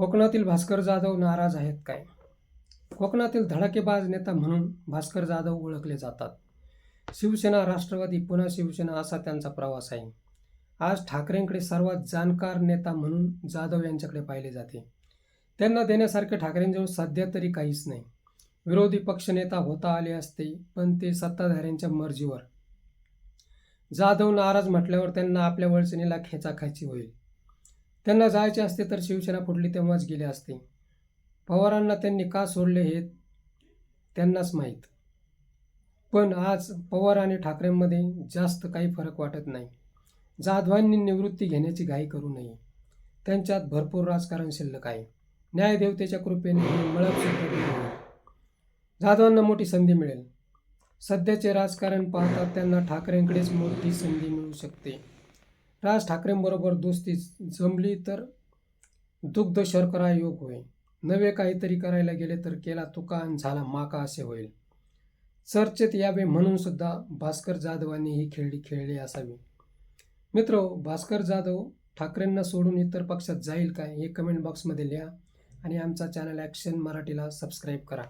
कोकणातील भास्कर जाधव नाराज आहेत काय? कोकणातील धडाकेबाज नेता म्हणून भास्कर जाधव ओळखले जातात. शिवसेना राष्ट्रवादी पुन्हा शिवसेना असा त्यांचा प्रवास आहे. आज ठाकरेंकडे सर्वात जाणकार नेता म्हणून जाधव यांच्याकडे पाहिले जाते. त्यांना देण्यासारखे ठाकरेंजवळ सध्या तरी काहीच नाही. विरोधी पक्षनेता होता आले असते पण ते सत्ताधाऱ्यांच्या मर्जीवर. जाधव नाराज म्हटल्यावर त्यांना आपल्या वळचणीला खेचाखाची होईल. त्यांना जायचे असते तर शिवसेना फुटली तेव्हाच गेले असते. पवारांना त्यांनी का सोडले हे त्यांनाच माहीत. पण आज पवार आणि ठाकरेंमध्ये जास्त काही फरक वाटत नाही. जाधवांनी निवृत्ती घेण्याची घाई करू नये. त्यांच्यात भरपूर राजकारण शिल्लक आहे. न्यायदेवतेच्या कृपेने हे जाधवांना मोठी संधी मिळेल. सध्याचे राजकारण पाहता त्यांना ठाकरेंकडेच मोठी संधी मिळू शकते. राज ठाकरेंबरोबर दोस्ती जमली तर दुग्ध शर्करा योग होईल. नवे काहीतरी करायला गेले तर केला तुका आणि झाला माका असे होईल. चर्चेत यावे म्हणून सुद्धा भास्कर जाधवांनी ही खेळी खेळली असावी. मित्र भास्कर जाधव ठाकरेंना सोडून इतर पक्षात जाईल काय हे कमेंट बॉक्समध्ये लिहा आणि आमचा चॅनल ॲक्शन मराठीला सबस्क्राईब करा.